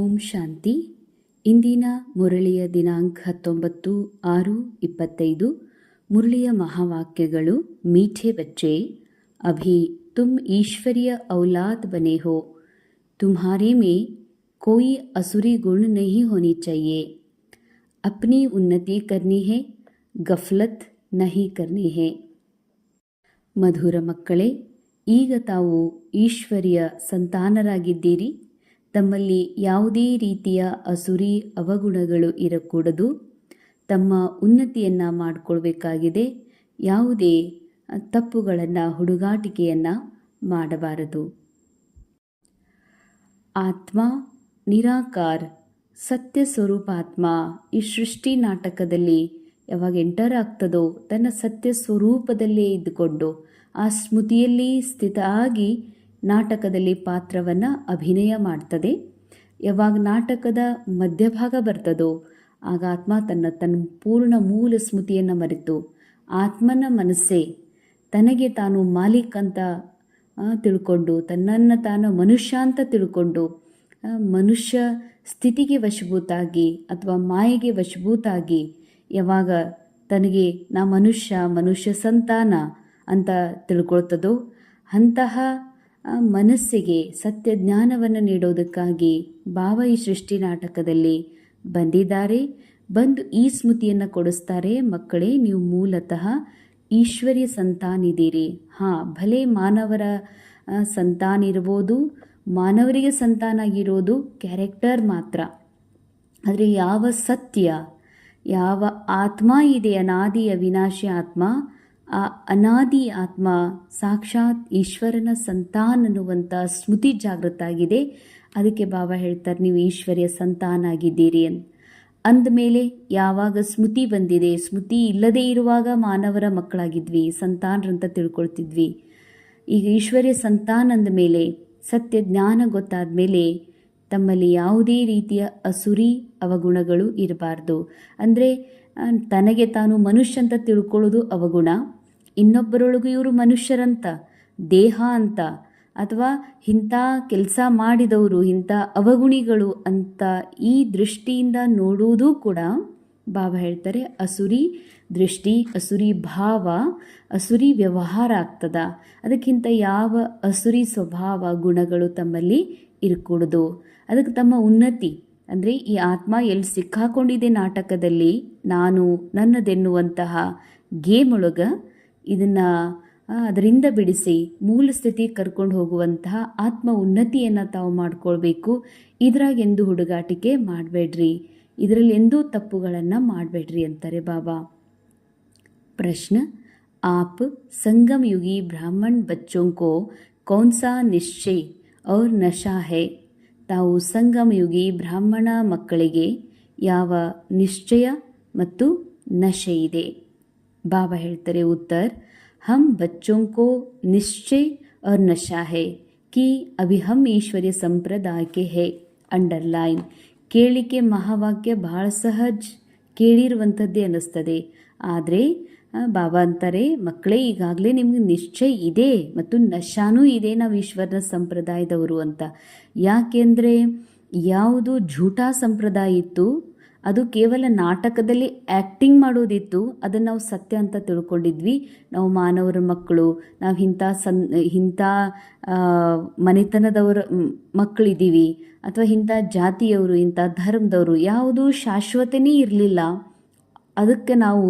ಓಂ ಶಾಂತಿ ಇಂದಿನ ಮುರಳಿಯ ದಿನಾಂಕ ಹತ್ತೊಂಬತ್ತು ಆರು ಇಪ್ಪತ್ತೈದು ಮುರಳಿಯ ಮಹಾವಾಕ್ಯಗಳು ಮೀಠೆ ಬಚ್ಚೆ ಅಭಿ ತುಮ್ ಈಶ್ವರಿಯ ಔಲಾದ್ ಬನೆ ಹೋ तुम्हारे में कोई असुरी गुण नहीं होनी चाहिए अपनी उन्नति करनी है गफलत नहीं करनी है ಮಧುರ ಮಕ್ಕಳೇ ಈಗ ತಾವು ಈಶ್ವರಿಯ ಸಂತಾನರಾಗಿದ್ದೀರಿ ತಮ್ಮಲ್ಲಿ ಯಾವುದೇ ರೀತಿಯ ಅಸುರಿ ಅವಗುಣಗಳು ಇರಕೂಡದು. ತಮ್ಮ ಉನ್ನತಿಯನ್ನು ಮಾಡಿಕೊಳ್ಬೇಕಾಗಿದೆ. ಯಾವುದೇ ತಪ್ಪುಗಳನ್ನು, ಹುಡುಗಾಟಿಕೆಯನ್ನು ಮಾಡಬಾರದು. ಆತ್ಮ ನಿರಾಕಾರ, ಸತ್ಯ ಸ್ವರೂಪಾತ್ಮ ಈ ಸೃಷ್ಟಿ ನಾಟಕದಲ್ಲಿ ಯಾವಾಗ ಎಂಟರ್ ಆಗ್ತದೋ, ತನ್ನ ಸತ್ಯ ಸ್ವರೂಪದಲ್ಲೇ ಇದ್ದುಕೊಂಡು ಆ ಸ್ಮೃತಿಯಲ್ಲಿ ಸ್ಥಿತ ಆಗಿ ನಾಟಕದಲ್ಲಿ ಪಾತ್ರವನ್ನು ಅಭಿನಯ ಮಾಡ್ತದೆ. ಯಾವಾಗ ನಾಟಕದ ಮಧ್ಯಭಾಗ ಬರ್ತದೋ, ಆಗ ಆತ್ಮ ತನ್ನ ತನ್ನ ಪೂರ್ಣ ಮೂಲ ಸ್ಮೃತಿಯನ್ನು ಮರೆತು ಆತ್ಮನ ಮನಸ್ಸೇ ತನಗೆ ತಾನು ಮಾಲೀಕ್ ಅಂತ ತಿಳ್ಕೊಂಡು, ತನ್ನನ್ನು ತಾನು ಮನುಷ್ಯ ಅಂತ ತಿಳ್ಕೊಂಡು ಮನುಷ್ಯ ಸ್ಥಿತಿಗೆ ವಶಭೂತಾಗಿ ಅಥವಾ ಮಾಯೆಗೆ ವಶಭೂತಾಗಿ ಯಾವಾಗ ತನಗೆ ನಾ ಮನುಷ್ಯ ಮನುಷ್ಯ ಸಂತಾನ ಅಂತ ತಿಳ್ಕೊಳ್ತದೋ, ಅಂತಹ ಮನಸ್ಸಿಗೆ ಸತ್ಯ ಜ್ಞಾನವನ್ನು ನೀಡೋದಕ್ಕಾಗಿ ಭಾವ ಸೃಷ್ಟಿ ನಾಟಕದಲ್ಲಿ ಬಂದಿದ್ದಾರೆ. ಬಂದು ಈ ಸ್ಮೃತಿಯನ್ನು ಕೊಡಿಸ್ತಾರೆ. ಮಕ್ಕಳೇ, ನೀವು ಮೂಲತಃ ಈಶ್ವರ್ಯ ಸಂತಾನಿದ್ದೀರಿ. ಹಾಂ, ಭಲೆ ಮಾನವರ ಸಂತಾನ ಇರ್ಬೋದು, ಮಾನವರಿಗೆ ಸಂತಾನ ಆಗಿರೋದು ಕ್ಯಾರೆಕ್ಟರ್ ಮಾತ್ರ. ಆದರೆ ಯಾವ ಸತ್ಯ, ಯಾವ ಆತ್ಮ ಇದೆ, ಅನಾದಿಯ ವಿನಾಶಿ ಆತ್ಮ ಆ ಅನಾದಿ ಆತ್ಮ ಸಾಕ್ಷಾತ್ ಈಶ್ವರನ ಸಂತಾನ ಅನ್ನುವಂಥ ಸ್ಮೃತಿ ಜಾಗೃತ ಆಗಿದೆ ಅದಕ್ಕೆ ಬಾಬಾ ಹೇಳ್ತಾರೆ, ನೀವು ಈಶ್ವರ್ಯ ಸಂತಾನ ಆಗಿದ್ದೀರಿ ಅಂತ. ಅಂದಮೇಲೆ ಯಾವಾಗ ಸ್ಮೃತಿ ಬಂದಿದೆ ಸ್ಮೃತಿ ಇಲ್ಲದೇ ಇರುವಾಗ ಮಾನವರ ಮಕ್ಕಳಾಗಿದ್ವಿ ಸಂತಾನರಂತ ತಿಳ್ಕೊಳ್ತಿದ್ವಿ. ಈಗ ಈಶ್ವರ್ಯ ಸಂತಾನ ಅಂದ ಮೇಲೆ, ಸತ್ಯ ಜ್ಞಾನ ಗೊತ್ತಾದ ಮೇಲೆ ತಮ್ಮಲ್ಲಿ ಯಾವುದೇ ರೀತಿಯ ಅಸುರಿ ಅವಗುಣಗಳು ಇರಬಾರ್ದು. ಅಂದರೆ ತನಗೆ ತಾನು ಮನುಷ್ಯ ಅಂತ ತಿಳ್ಕೊಳ್ಳೋದು ಅವಗುಣ. ಇನ್ನೊಬ್ಬರೊಳಗೂ ಇವರು ಮನುಷ್ಯರಂತ, ದೇಹ ಅಂತ, ಅಥವಾ ಇಂಥ ಕೆಲಸ ಮಾಡಿದವರು, ಇಂಥ ಅವಗುಣಿಗಳು ಅಂತ ಈ ದೃಷ್ಟಿಯಿಂದ ನೋಡುವುದೂ ಕೂಡ ಬಾಬಾ ಹೇಳ್ತಾರೆ, ಅಸುರಿ ದೃಷ್ಟಿ, ಅಸುರಿ ಭಾವ, ಅಸುರಿ ವ್ಯವಹಾರ ಆಗ್ತದ. ಅದಕ್ಕಿಂತ ಯಾವ ಅಸುರಿ ಸ್ವಭಾವ, ಗುಣಗಳು ತಮ್ಮಲ್ಲಿ ಇರಕೂಡದು. ಅದಕ್ಕೆ ತಮ್ಮ ಉನ್ನತಿ, ಅಂದರೆ ಈ ಆತ್ಮ ಎಲ್ಲಿ ಸಿಕ್ಕಾಕೊಂಡಿದೆ ನಾಟಕದಲ್ಲಿ, ನಾನು ನನ್ನದೆನ್ನುವಂತಹ ಗೇಮ್ ಒಳಗೆ ಇದನ್ನು ಅದರಿಂದ ಬಿಡಿಸಿ ಮೂಲ ಸ್ಥಿತಿಗೆ ಕರ್ಕೊಂಡು ಹೋಗುವಂತಹ ಆತ್ಮ ಉನ್ನತಿಯನ್ನು ತಾವು ಮಾಡಿಕೊಳ್ಬೇಕು. ಇದ್ರಾಗೆಂದು ಹುಡುಗಾಟಿಕೆ ಮಾಡಬೇಡ್ರಿ. ಇದರಲ್ಲಿ ಎಂದೂ ತಪ್ಪುಗಳನ್ನು ಮಾಡಬೇಡ್ರಿ ಅಂತಾರೆ ಬಾಬಾ. ಪ್ರಶ್ನೆ, ಆಪ್ ಸಂಗಮಯುಗಿ ಬ್ರಾಹ್ಮಣ್ ಬಚ್ಚೋಂಕೋ ಕೌನ್ಸಾ ನಿಶ್ಚಯ್ ಔರ್ ನಶಾ ಹೇ ತಾವು ಸಂಗಮಯುಗಿ ಬ್ರಾಹ್ಮಣ ಮಕ್ಕಳಿಗೆ ಯಾವ ನಿಶ್ಚಯ ಮತ್ತು ನಶೆ ಇದೆ. ಬಾಬಾ ಹೇಳ್ತಾರೆ ಉತ್ತರ हम बच्चों को निश्चय और नशा है कि अभी हम ईश्वरीय संप्रदाय के है ಅಂಡರ್ಲೈನ್ ಕೇಳಿಕೆ ಮಹಾವಾಕ್ಯ ಬಹಳ ಸಹಜ್ ಕೇಳಿರುವಂಥದ್ದೇ ಅನ್ನಿಸ್ತದೆ ಆದರೆ ಬಾಬಾ ಅಂತಾರೆ ಮಕ್ಕಳೇ ಈಗಾಗಲೇ ನಿಮ್ಗೆ ನಿಶ್ಚಯ ಇದೆ ಮತ್ತು ನಶಾನೂ ಇದೆ ನಾವು ಈಶ್ವರನ ಸಂಪ್ರದಾಯದವರು ಅಂತ ಯಾಕೆಂದರೆ ಯಾವುದು ಝೂಟಾ ಸಂಪ್ರದಾಯ ಇತ್ತು ಅದು ಕೇವಲ ನಾಟಕದಲ್ಲಿ ಆ್ಯಕ್ಟಿಂಗ್ ಮಾಡೋದಿತ್ತು. ಅದನ್ನು ನಾವು ಸತ್ಯ ಅಂತ ತಿಳ್ಕೊಂಡಿದ್ವಿ. ನಾವು ಮಾನವರ ಮಕ್ಕಳು, ನಾವು ಇಂಥ ಸನ್, ಇಂಥ ಮನೆತನದವರ ಮಕ್ಕಳಿದ್ದೀವಿ. ಅಥವಾ ಇಂಥ ಜಾತಿಯವರು, ಇಂಥ ಧರ್ಮದವರು ಯಾವುದೂ ಶಾಶ್ವತನೇ ಇರಲಿಲ್ಲ. ಅದಕ್ಕೆ ನಾವು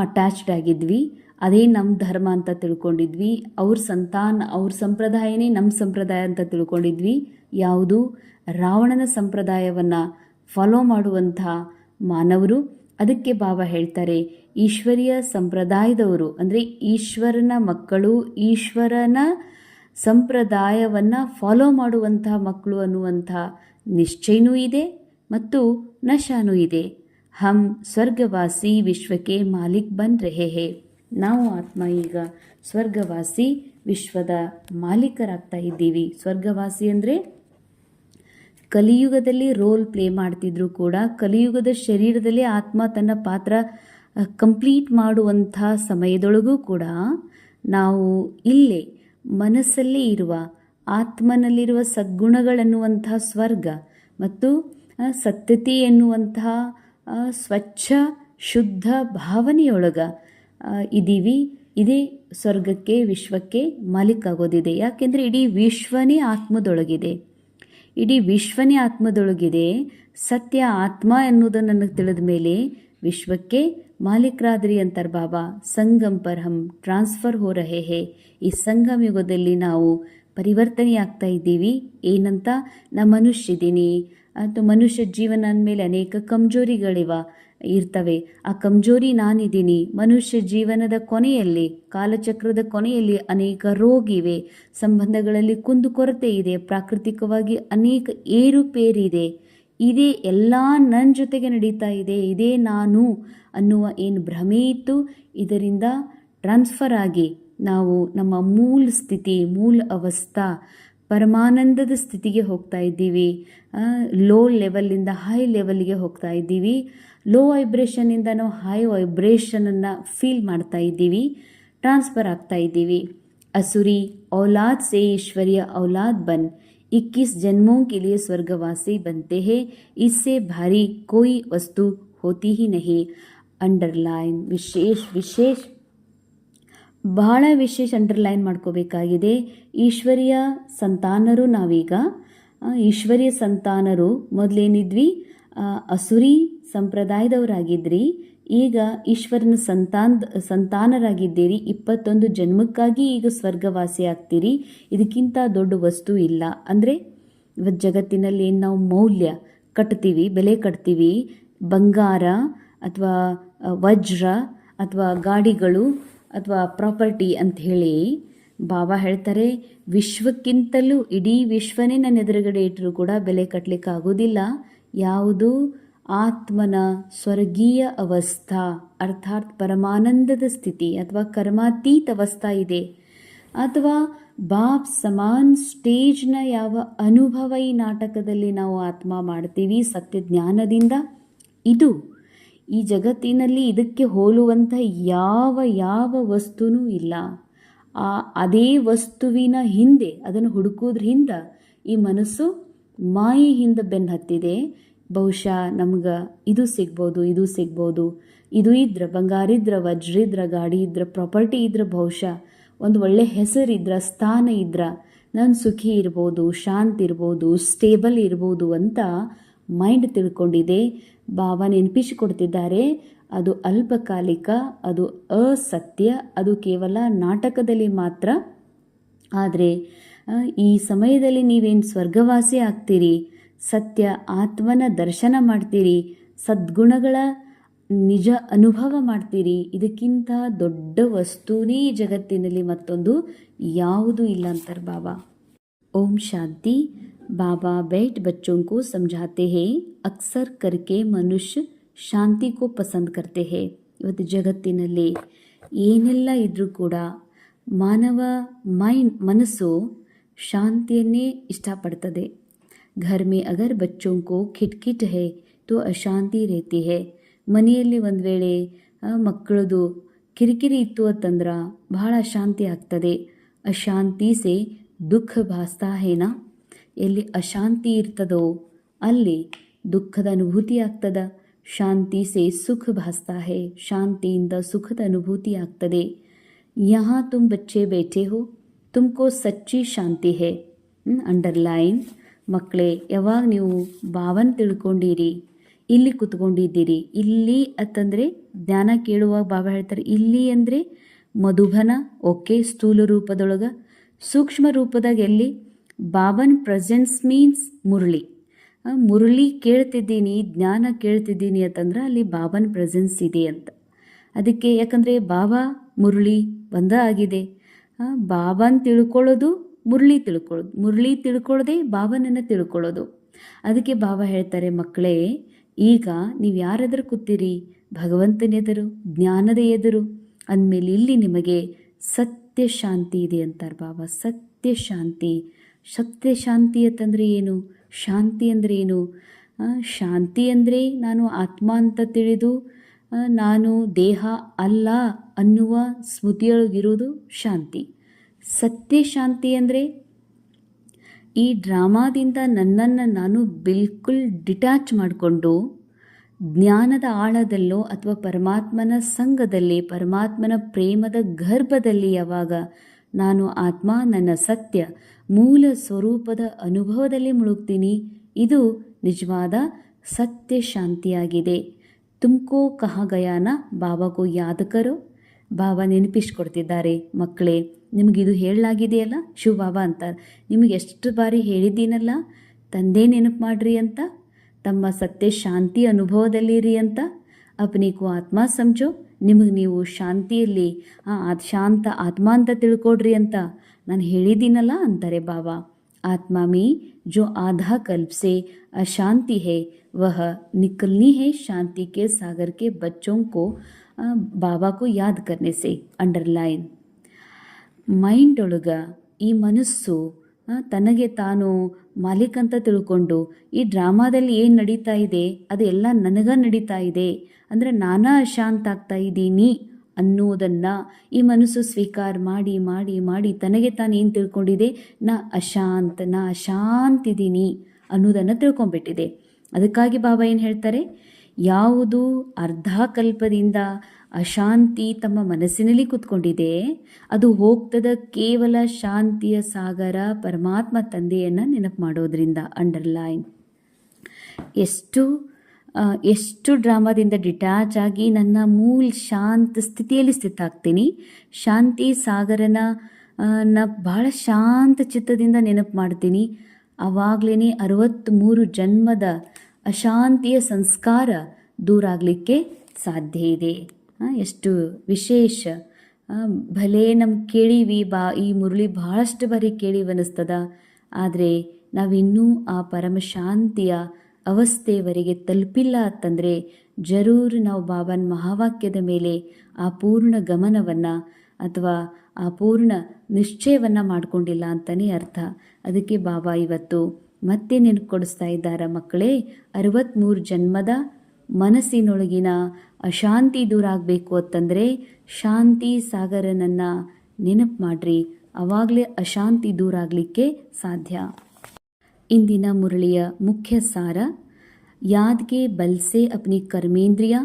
ಅಟ್ಯಾಚ್ಡ್ ಆಗಿದ್ವಿ. ಅದೇ ನಮ್ಮ ಧರ್ಮ ಅಂತ ತಿಳ್ಕೊಂಡಿದ್ವಿ. ಅವ್ರ ಸಂತಾನ, ಅವ್ರ ಸಂಪ್ರದಾಯನೇ ನಮ್ಮ ಸಂಪ್ರದಾಯ ಅಂತ ತಿಳ್ಕೊಂಡಿದ್ವಿ. ಯಾವುದು ರಾವಣನ ಸಂಪ್ರದಾಯವನ್ನು ಫಾಲೋ ಮಾಡುವಂಥ ಮಾನವರು. ಅದಕ್ಕೆ ಬಾಬಾ ಹೇಳ್ತಾರೆ, ಈಶ್ವರಿಯ ಸಂಪ್ರದಾಯದವರು. ಅಂದರೆ ಈಶ್ವರನ ಮಕ್ಕಳು ಈಶ್ವರನ ಸಂಪ್ರದಾಯವನ್ನು ಫಾಲೋ ಮಾಡುವಂಥ ಮಕ್ಕಳು ಅನ್ನುವಂಥ ನಿಶ್ಚಯನೂ ಇದೆ ಮತ್ತು ನಶಾನೂ ಇದೆ. ಹಮ್ ಸ್ವರ್ಗವಾಸಿ ವಿಶ್ವಕ್ಕೆ ಮಾಲೀಕ್ ಬನ್ ರಹೆ ಹೇ. ನಾವು ಆತ್ಮ ಈಗ ಸ್ವರ್ಗವಾಸಿ ವಿಶ್ವದ ಮಾಲೀಕರಾಗ್ತಾ ಇದ್ದೀವಿ. ಸ್ವರ್ಗವಾಸಿ ಅಂದರೆ ಕಲಿಯುಗದಲ್ಲಿ ರೋಲ್ ಪ್ಲೇ ಮಾಡ್ತಿದ್ರು ಕೂಡ. ಕಲಿಯುಗದ ಶರೀರದಲ್ಲಿ ಆತ್ಮ ತನ್ನ ಪಾತ್ರ ಕಂಪ್ಲೀಟ್ ಮಾಡುವಂಥ ಸಮಯದೊಳಗೂ ಕೂಡ ನಾವು ಇಲ್ಲೇ ಮನಸ್ಸಲ್ಲೇ ಇರುವ, ಆತ್ಮನಲ್ಲಿರುವ ಸದ್ಗುಣಗಳನ್ನುವಂಥ ಸ್ವರ್ಗ ಮತ್ತು ಸತ್ಯತೆ ಎನ್ನುವಂಥ ಸ್ವಚ್ಛ, ಶುದ್ಧ ಭಾವನೆಯೊಳಗ ಇದ್ದೀವಿ ಇದೇ ಸ್ವರ್ಗಕ್ಕೆ, ವಿಶ್ವಕ್ಕೆ ಮಾಲೀಕಾಗೋದಿದೆ. ಯಾಕೆಂದರೆ ಇಡೀ ವಿಶ್ವನೇ ಆತ್ಮದೊಳಗಿದೆ. ಇಡೀ ವಿಶ್ವನೇ ಆತ್ಮದೊಳಗಿದೆ. ಸತ್ಯ, ಆತ್ಮ ಎನ್ನುವುದು ನನಗೆ ತಿಳಿದ ಮೇಲೆ ವಿಶ್ವಕ್ಕೆ ಮಾಲೀಕರಾದ್ರಿ ಅಂತಾರೆ ಬಾಬಾ. ಸಂಗಮ್ ಪರ್ಹಂ ಟ್ರಾನ್ಸ್ಫರ್ ಹೋ ರಹೆ ಹೇ. ಈ ಸಂಗಮ ಯುಗದಲ್ಲಿ ನಾವು ಪರಿವರ್ತನೆ ಆಗ್ತಾ ಇದ್ದೀವಿ. ಏನಂತ? ನಾ ಮನುಷ್ಯ ಇದ್ದೀನಿ ಅಥವಾ ಮನುಷ್ಯ ಜೀವನ ಅಂದಮೇಲೆ ಅನೇಕ ಕಮ್ಜೋರಿಗಳಿವ. ಇರ್ತವೆ. ಆ ಕಮ್ಜೋರಿ ನಾನಿದ್ದೀನಿ. ಮನುಷ್ಯ ಜೀವನದ ಕೊನೆಯಲ್ಲಿ, ಕಾಲಚಕ್ರದ ಕೊನೆಯಲ್ಲಿ ಅನೇಕ ರೋಗಿವೆ. ಸಂಬಂಧಗಳಲ್ಲಿ ಕುಂದುಕೊರತೆ ಇದೆ. ಪ್ರಾಕೃತಿಕವಾಗಿ ಅನೇಕ ಏರುಪೇರಿದೆ. ಇದೇ ಎಲ್ಲ ನನ್ನ ಜೊತೆಗೆ ನಡೀತಾ ಇದೆ. ಇದೇ ನಾನು ಅನ್ನುವ ಏನು ಭ್ರಮೆ ಇತ್ತು? ಇದರಿಂದ ಟ್ರಾನ್ಸ್ಫರ್ ಆಗಿ ನಾವು ನಮ್ಮ ಮೂಲ ಸ್ಥಿತಿ, ಮೂಲ ಅವಸ್ಥಾ ಪರಮಾನಂದದ ಸ್ಥಿತಿಗೆ ಹೋಗ್ತಾ ಇದ್ದೀವಿ ಲೋ ಲೆವೆಲ್ಲಿಂದ ಹೈ ಲೆವೆಲ್ಗೆ ಹೋಗ್ತಾ ಇದ್ದೀವಿ ಲೋ ವೈಬ್ರೇಷನ್ನಿಂದ ನಾವು ಹೈ ವೈಬ್ರೇಷನನ್ನು ಫೀಲ್ ಮಾಡ್ತಾ ಇದ್ದೀವಿ ಟ್ರಾನ್ಸ್ಫರ್ ಆಗ್ತಾ ಇದ್ದೀವಿ असुरी औलाद से ईश्वरीय औलाद बन 21 जन्मों के लिए स्वर्गवासी बनते हैं इससे भारी कोई वस्तु होती ही नहीं अंडरलाइन विशेष विशेष ಬಹಳ ವಿಶೇಷ ಅಂಡರ್ಲೈನ್ ಮಾಡ್ಕೋಬೇಕಾಗಿದೆ. ಈಶ್ವರಿಯ ಸಂತಾನರು ನಾವೀಗ. ಈಶ್ವರಿಯ ಸಂತಾನರು ಮೊದಲೇನಿದ್ವಿ? ಅಸುರಿ ಸಂಪ್ರದಾಯದವರಾಗಿದ್ರಿ. ಈಗ ಈಶ್ವರನ ಸಂತಾನ, ಸಂತಾನರಾಗಿದ್ದೀರಿ. ಇಪ್ಪತ್ತೊಂದು ಜನ್ಮಕ್ಕಾಗಿ ಈಗ ಸ್ವರ್ಗವಾಸಿ ಆಗ್ತೀರಿ. ಇದಕ್ಕಿಂತ ದೊಡ್ಡ ವಸ್ತು ಇಲ್ಲ. ಅಂದರೆ ಇವತ್ತು ಜಗತ್ತಿನಲ್ಲಿ ಏನು ನಾವು ಮೌಲ್ಯ ಕಟ್ತೀವಿ, ಬೆಲೆ ಕಟ್ತೀವಿ? ಬಂಗಾರ ಅಥವಾ ವಜ್ರ ಅಥವಾ ಗಾಡಿಗಳು ಅಥವಾ ಪ್ರಾಪರ್ಟಿ ಅಂತ ಹೇಳಿ ಬಾಬಾ ಹೇಳ್ತಾರೆ, ವಿಶ್ವಕ್ಕಿಂತಲೂ ಇಡೀ ವಿಶ್ವನೇ ನನ್ನ ಎದುರುಗಡೆ ಇಟ್ಟರೂ ಕೂಡ ಬೆಲೆ ಕಟ್ಟಲಿಕ್ಕೆ ಆಗೋದಿಲ್ಲ. ಯಾವುದು? ಆತ್ಮನ ಸ್ವರ್ಗೀಯ ಅವಸ್ಥಾ, ಅರ್ಥಾತ್ ಪರಮಾನಂದದ ಸ್ಥಿತಿ ಅಥವಾ ಕರ್ಮಾತೀತ ಅವಸ್ಥಾ ಇದೆ. ಅಥವಾ ಬಾಬ್ ಸಮಾನ್ ಸ್ಟೇಜ್ನ ಯಾವ ಅನುಭವ ಈ ನಾಟಕದಲ್ಲಿ ನಾವು ಆತ್ಮ ಮಾಡ್ತೀವಿ ಸತ್ಯ ಜ್ಞಾನದಿಂದ ಇದು ಈ ಜಗತ್ತಿನಲ್ಲಿ ಇದಕ್ಕೆ ಹೋಲುವಂಥ ಯಾವ ಯಾವ ವಸ್ತುನೂ ಇಲ್ಲ. ಆ, ಅದೇ ವಸ್ತುವಿನ ಹಿಂದೆ, ಅದನ್ನು ಹುಡುಕೋದ್ರ ಹಿಂದೆ ಈ ಮನಸ್ಸು ಮಾಯಿ ಹಿಂದೆ ಬೆನ್ನು ಹತ್ತಿದೆ ಬಹುಶಃ ನಮ್ಗೆ ಇದು ಸಿಗ್ಬೋದು ಇದು ಸಿಗ್ಬೋದು. ಇದು ಇದ್ರೆ, ಬಂಗಾರ ಇದ್ರೆ, ವಜ್ರ ಇದ್ರ, ಗಾಡಿ ಇದ್ರೆ, ಪ್ರಾಪರ್ಟಿ ಇದ್ರೆ, ಬಹುಶಃ ಒಂದು ಒಳ್ಳೆ ಹೆಸರಿದ್ರ ಸ್ಥಾನ ಇದ್ರ, ನಾನು ಸುಖಿ ಇರ್ಬೋದು, ಶಾಂತಿ ಇರ್ಬೋದು, ಸ್ಟೇಬಲ್ ಇರ್ಬೋದು ಅಂತ ಮೈಂಡ್ ತಿಳ್ಕೊಂಡಿದೆ. ಭಾವ ನೆನಪಿಸಿಕೊಡ್ತಿದ್ದಾರೆ. ಅದು ಅಲ್ಪಕಾಲಿಕ, ಅದು ಅಸತ್ಯ, ಅದು ಕೇವಲ ನಾಟಕದಲ್ಲಿ ಮಾತ್ರ. ಆದರೆ ಈ ಸಮಯದಲ್ಲಿ ನೀವೇನು ಸ್ವರ್ಗವಾಸಿ ಆಗ್ತೀರಿ? ಸತ್ಯ ಆತ್ಮನ ದರ್ಶನ ಮಾಡ್ತೀರಿ? ಸದ್ಗುಣಗಳ ನಿಜ ಅನುಭವ ಮಾಡ್ತೀರಿ? ಇದಕ್ಕಿಂತ ದೊಡ್ಡ ವಸ್ತುನೇ ಜಗತ್ತಿನಲ್ಲಿ ಮತ್ತೊಂದು ಯಾವುದೂ ಇಲ್ಲ ಅಂತಾರೆ ಬಾಬಾ ಓಂ ಶಾಂತಿ. बाबा बैठ बच्चों को समझाते हैं अक्सर करके मनुष्य ಶಾಂತಿ ಕೋ ಪಸಂದ್ ಕರ್ತೆ ಹೇ ಇವತ್ತು ಜಗತ್ತಿನಲ್ಲಿ ಏನೆಲ್ಲ ಇದ್ರೂ ಕೂಡ ಮಾನವ ಮೈಂಡ್ ಮನಸ್ಸು ಶಾಂತಿಯನ್ನೇ ಇಷ್ಟಪಡ್ತದೆ घर में अगर बच्चों को खिटखिट है तो ಅಶಾಂತಿ रहती है ಮನೆಯಲ್ಲಿ ಒಂದು ವೇಳೆ ಆ, ಮಕ್ಕಳದು ಕಿರಿಕಿರಿ ಇತ್ತು ಅಂತಂದ್ರೆ ಬಹಳ ಅಶಾಂತಿ ಆಗ್ತದೆ ಅಶಾಂತಿ ಸೆ ದುಃಖ ಭಾಸ್ತಾ ಹೇನಾ ಎಲ್ಲಿ ಅಶಾಂತಿ ಇರ್ತದೋ, ಅಲ್ಲಿ ದುಃಖದ ಅನುಭೂತಿ ಆಗ್ತದ ಶಾಂತಿ ಸೇ ಸುಖ ಭಾಸ್ತಾ ಹೇ ಶಾಂತಿಯಿಂದ ಸುಖದ ಅನುಭೂತಿ ಆಗ್ತದೆ ಯಹಾ ತುಮ್ ಬಚ್ಚೆ ಬೇಟೆ ಹೋ, ತುಮಕೋ ಸಚ್ಚಿ ಶಾಂತಿ ಹೇ. ಅಂಡರ್ಲೈನ್ ಮಕ್ಕಳೇ ಯಾವಾಗ ನೀವು ಭಾವನ ತಿಳ್ಕೊಂಡಿರಿ, ಇಲ್ಲಿ ಕುತ್ಕೊಂಡಿದ್ದೀರಿ, ಇಲ್ಲಿ ಅಂತಂದರೆ ಜ್ಞಾನ ಕೇಳುವಾಗ ಭಾವ ಹೇಳ್ತಾರೆ, ಇಲ್ಲಿ ಅಂದರೆ ಮಧುಬನ, ಓಕೆ, ಸ್ಥೂಲ ರೂಪದೊಳಗೆ, ಸೂಕ್ಷ್ಮ ರೂಪದಾಗ ಎಲ್ಲಿ ಬಾಬನ್ ಪ್ರೆಸೆನ್ಸ್ ಮೀನ್ಸ್ ಮುರಳಿ. ಮುರುಳಿ ಕೇಳ್ತಿದ್ದೀನಿ, ಜ್ಞಾನ ಕೇಳ್ತಿದ್ದೀನಿ ಅಂತಂದ್ರೆ ಅಲ್ಲಿ ಬಾಬನ್ ಪ್ರೆಸೆನ್ಸ್ ಇದೆ ಅಂತ. ಅದಕ್ಕೆ ಯಾಕಂದರೆ ಬಾಬಾ ಮುರಳಿ ಒಂದ ಆಗಿದೆ. ಬಾಬನ್ ತಿಳ್ಕೊಳ್ಳೋದು ಮುರಳಿ ತಿಳ್ಕೊಳ್ಳೋದು. ಮುರಳಿ ತಿಳ್ಕೊಳ್ಳೋದೆ ಬಾಬನನ್ನು ತಿಳ್ಕೊಳ್ಳೋದು. ಅದಕ್ಕೆ ಬಾಬಾ ಹೇಳ್ತಾರೆ, ಮಕ್ಕಳೇ, ಈಗ ನೀವು ಯಾರೆದುರು ಕೂತೀರಿ, ಭಗವಂತನ ಎದುರು, ಜ್ಞಾನದ ಎದುರು, ಅಂದಮೇಲೆ ಇಲ್ಲಿ ನಿಮಗೆ ಸತ್ಯ ಶಾಂತಿ ಇದೆ ಅಂತಾರೆ ಬಾಬಾ. ಸತ್ಯ ಶಾಂತಿ. ಸತ್ಯ ಶಾಂತಿ ಅಂತಂದರೆ ಏನು? ಶಾಂತಿ ಅಂದರೆ ಏನು? ಶಾಂತಿ ಅಂದರೆ ನಾನು ಆತ್ಮ ಅಂತ ತಿಳಿದು ನಾನು ದೇಹ ಅಲ್ಲ ಅನ್ನುವ ಸ್ಮೃತಿಯೊಳಗಿರುವುದು ಶಾಂತಿ. ಸತ್ಯ ಶಾಂತಿ ಅಂದರೆ ಈ ಡ್ರಾಮಾದಿಂದ ನನ್ನನ್ನು ನಾನು ಬಿಲ್ಕುಲ್ ಡಿಟ್ಯಾಚ್ ಮಾಡಿಕೊಂಡು, ಜ್ಞಾನದ ಆಳದಲ್ಲೋ ಅಥವಾ ಪರಮಾತ್ಮನ ಸಂಘದಲ್ಲಿ, ಪರಮಾತ್ಮನ ಪ್ರೇಮದ ಗರ್ಭದಲ್ಲಿ ಯಾವಾಗ ನಾನು ಆತ್ಮ, ನನ್ನ ಸತ್ಯ ಮೂಲ ಸ್ವರೂಪದ ಅನುಭವದಲ್ಲಿ ಮುಳುಗ್ತೀನಿ. ಇದು ನಿಜವಾದ ಸತ್ಯ ಶಾಂತಿಯಾಗಿದೆ ತುಮ್ಕೋ ಕಹ ಗಯಾನ ಬಾಬಾಗೂ ಯಾದಕರು ಬಾಬಾ ನೆನಪಿಸ್ಕೊಡ್ತಿದ್ದಾರೆ. ಮಕ್ಕಳೇ, ನಿಮಗಿದು ಹೇಳಲಾಗಿದೆಯಲ್ಲ? ಶಿವ ಬಾಬಾ ಅಂತ ನಿಮಗೆ ಎಷ್ಟು ಬಾರಿ ಹೇಳಿದ್ದೀನಲ್ಲ? ತಂದೆ ನೆನಪು ಮಾಡ್ರಿ ಅಂತ? ತಮ್ಮ ಸತ್ಯ ಶಾಂತಿ ಅನುಭವದಲ್ಲಿರಿ ಅಂತ? ಅಪನಿಗೂ ಆತ್ಮ ಸಮಜೋ ನಿಮಗೆ ನೀವು ಶಾಂತಿಯಲ್ಲಿ, ಆ ಶಾಂತ ಆತ್ಮ ಅಂತ ತಿಳ್ಕೊಡ್ರಿ ಅಂತ? ನಾನು ಹೇಳಿದ್ದೀನಲ್ಲ ಅಂತಾರೆ ಬಾಬಾ आत्मा में जो आधा कल्प से अशांति है वह निकलनी है शांति के सागर के बच्चों को आ, बाबा को याद करने से अंडरलाइन ಮೈಂಡ್ ಒಳಗ ಈ ಮನಸ್ಸು ಆ, ತನಗೆ ತಾನು ಮಾಲೀಕ್ ಅಂತ ತಿಳ್ಕೊಂಡು ಈ ಡ್ರಾಮಾದಲ್ಲಿ ಏನು ನಡೀತಾ ಇದೆ ಅದು ಎಲ್ಲ ನನಗ ನಡೀತಾ ಇದೆ ಅಂದರೆ ನಾನಾ ಅಶಾಂತ ಆಗ್ತಾ ಇದ್ದೀನಿ ಅನ್ನೋದನ್ನು ಈ ಮನಸ್ಸು ಸ್ವೀಕಾರ ಮಾಡಿ ಮಾಡಿ ಮಾಡಿ ತನಗೆ ತಾನೇನು ತಿಳ್ಕೊಂಡಿದೆ? ನಾ ಅಶಾಂತ, ನಾ ಅಶಾಂತಿದ್ದೀನಿ ಅನ್ನೋದನ್ನು ತಿಳ್ಕೊಂಡ್ಬಿಟ್ಟಿದೆ. ಅದಕ್ಕಾಗಿ ಬಾಬಾ ಏನು ಹೇಳ್ತಾರೆ? ಯಾವುದು ಅರ್ಧ ಕಲ್ಪದಿಂದ ಅಶಾಂತಿ ತಮ್ಮ ಮನಸ್ಸಿನಲ್ಲಿ ಕೂತ್ಕೊಂಡಿದೆ, ಅದು ಹೋಗ್ತದ ಕೇವಲ ಶಾಂತಿಯ ಸಾಗರ ಪರಮಾತ್ಮ ತಂದೆಯನ್ನು ನೆನಪು ಮಾಡೋದ್ರಿಂದ ಅಂಡರ್ಲೈನ್. ಎಷ್ಟು ಎಷ್ಟು ಡ್ರಾಮಾದಿಂದ ಡಿಟ್ಯಾಚ್ ಆಗಿ ನನ್ನ ಮೂಲ ಶಾಂತ ಸ್ಥಿತಿಯಲ್ಲಿ ಸ್ಥಿತ ಆಗ್ತೀನಿ. ಶಾಂತಿ ಸಾಗರನ ನ ಭಾಳ ಶಾಂತ ಚಿತ್ತದಿಂದ ನೆನಪು ಮಾಡ್ತೀನಿ. ಆವಾಗಲೇ ಅರವತ್ತ್ಮೂರು ಜನ್ಮದ ಅಶಾಂತಿಯ ಸಂಸ್ಕಾರ ದೂರ ಆಗಲಿಕ್ಕೆ ಸಾಧ್ಯ ಇದೆ. ಎಷ್ಟು ವಿಶೇಷ. ಭಲೆ ನಮ್ಮ ಕೇಳೀವಿ ಬಾ, ಈ ಮುರಳಿ ಭಾಳಷ್ಟು ಬಾರಿ ಕೇಳಿ ಅನ್ನಿಸ್ತದ ಆದರೆ ನಾವಿನ್ನೂ ಆ ಪರಮ ಶಾಂತಿಯ ಅವಸ್ಥೆಯವರೆಗೆ ತಲುಪಿಲ್ಲ ಅಂತಂದರೆ ಜರೂರ್ ನಾವು ಬಾಬನ್ ಮಹಾವಾಕ್ಯದ ಮೇಲೆ ಆ ಪೂರ್ಣ ಗಮನವನ್ನು ಅಥವಾ ಆ ಪೂರ್ಣ ನಿಶ್ಚಯವನ್ನು ಮಾಡಿಕೊಂಡಿಲ್ಲ ಅಂತಲೇ ಅರ್ಥ. ಅದಕ್ಕೆ ಬಾಬಾ ಇವತ್ತು ಮತ್ತೆ ನೆನಪು ಕೊಡಿಸ್ತಾ ಇದ್ದಾರೆ ಮಕ್ಕಳೇ ಅರವತ್ತ್ಮೂರು ಜನ್ಮದ ಮನಸ್ಸಿನೊಳಗಿನ ಅಶಾಂತಿ ದೂರ ಆಗಬೇಕು ಅಂತಂದರೆ ಶಾಂತಿ ಸಾಗರನನ್ನು ನೆನಪು ಮಾಡಿರಿ, ಅವಾಗಲೇ ಅಶಾಂತಿ ದೂರ ಆಗಲಿಕ್ಕೆ ಸಾಧ್ಯ. ಇಂದಿನ ಮುರಳಿಯ ಮುಖ್ಯ ಸಾರ, ಯಾದ್ಗೆ ಬಲ್ಸೆ ಅಪ್ನಿ ಕರ್ಮೇಂದ್ರಿಯ